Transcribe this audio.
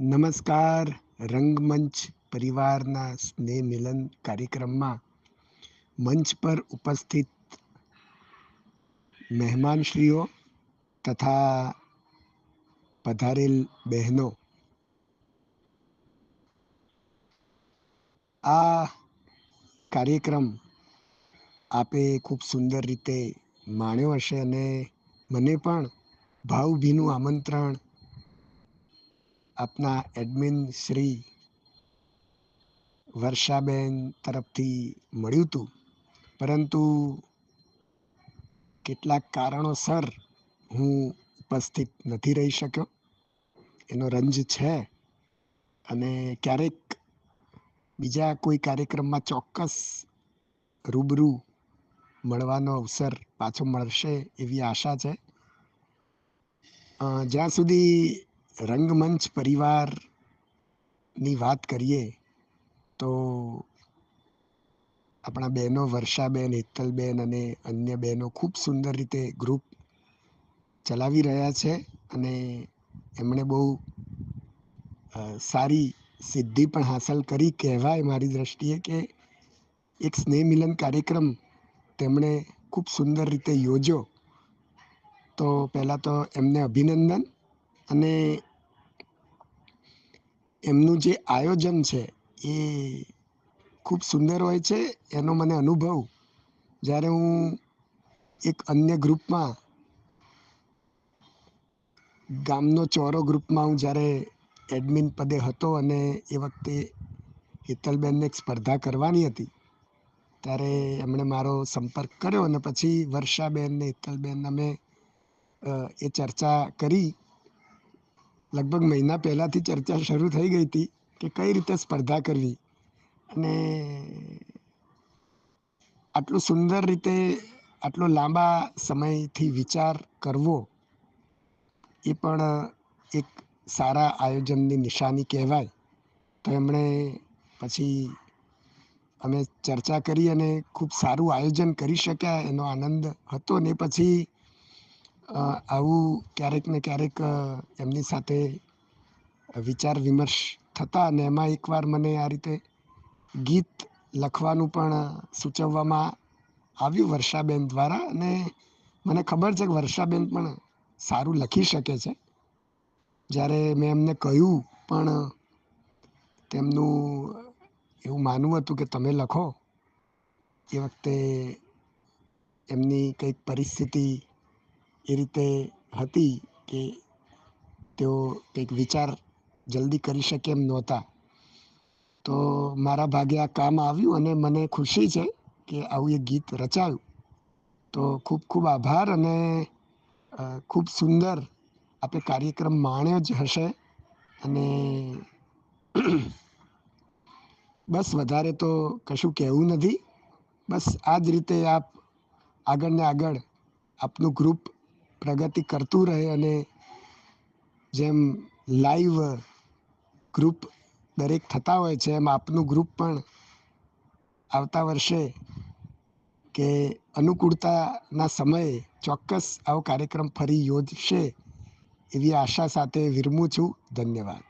નમસ્કાર, રંગમંચ પરિવારના સ્નેહ મિલન કાર્યક્રમમાં મંચ પર ઉપસ્થિત મહેમાનશ્રીઓ તથા પધારેલ બહેનો. આ કાર્યક્રમ આપે ખૂબ સુંદર રીતે માણ્યો હશે અને મને પણ ભાવભીનું આમંત્રણ આપના એડમિન શ્રી વર્ષાબેન તરફથી મળ્યું હતું. પરંતુ કેટલાક કારણોસર હું ઉપસ્થિત નથી રહી શક્યો. એનો રંજ છે અને ક્યારેક બીજા કોઈ કાર્યક્રમમાં ચોક્કસ રૂબરૂ મળવાનો અવસર પાછો મળશે એવી આશા છે. જ્યાં સુધી રંગમંચ પરિવારની વાત કરીએ તો આપણા બહેનો વર્ષાબેન, હેતલબેન અને અન્ય બહેનો ખૂબ સુંદર રીતે ગ્રુપ ચલાવી રહ્યા છે અને એમણે બહુ સારી સિદ્ધિ પણ હાંસલ કરી. કહેવાય મારી દ્રષ્ટિએ કે એક સ્નેહ મિલન કાર્યક્રમ તેમણે ખૂબ સુંદર રીતે યોજ્યો. તો પહેલાં તો એમને અભિનંદન અને એમનું જે આયોજન છે, એ ખૂબ સુંદર હોય છે, એનો મને અનુભવ. જ્યારે હું એક અન્ય ગ્રુપમાં, ગામનો ચોરો ગ્રુપમાં હું જ્યારે એડમિન પદે હતો અને એ વખતે હિતલબેનને એક સ્પર્ધા કરવાની હતી, ત્યારે એમણે મારો સંપર્ક કર્યો અને પછી વર્ષાબેન ને હિતલબેન અમે એ ચર્ચા કરી. લગભગ મહિના પહેલાંથી ચર્ચા શરૂ થઈ ગઈ હતી કે કઈ રીતે સ્પર્ધા કરવી. અને આટલું સુંદર રીતે, આટલો લાંબા સમયથી વિચાર કરવો એ પણ એક સારા આયોજનની નિશાની કહેવાય. તો એમણે પછી અમે ચર્ચા કરી અને ખૂબ સારું આયોજન કરી શક્યા, એનો આનંદ હતો ને પછી આવું ક્યારેક ને ક્યારેક એમની સાથે વિચાર વિમર્શ થતા અને એમાં એકવાર મને આ રીતે ગીત લખવાનું પણ સૂચવવામાં આવ્યું વર્ષાબેન દ્વારા અને મને ખબર છે કે વર્ષાબેન પણ સારું લખી શકે છે. જ્યારે મેં એમને કહ્યું પણ તેમનું એવું માનવું હતું કે તમે લખો, એ વખતે એમની કંઈક પરિસ્થિતિ એ રીતે હતી કે તેઓ કંઈક વિચાર જલ્દી કરી શકે એમ નહોતા. તો મારા ભાગે આ કામ આવ્યું અને મને ખુશી છે કે આવું એક ગીત રચાયું. તો ખૂબ ખૂબ આભાર અને ખૂબ સુંદર આપે કાર્યક્રમ માણ્યો જ હશે અને બસ વધારે તો કશું કહેવું નથી. બસ આ જ રીતે આપ આગળ ને આગળ આપનું ગ્રુપ પ્રગતિ કરતું રહે અને જેમ લાઈવ ગ્રુપ દરેક થતા હોય છે, એમ આપનું ગ્રુપ પણ આવતા વર્ષે કે અનુકૂળતાના સમયે ચોક્કસ આવો કાર્યક્રમ ફરી યોજશે એવી આશા સાથે વિરમું છું. ધન્યવાદ.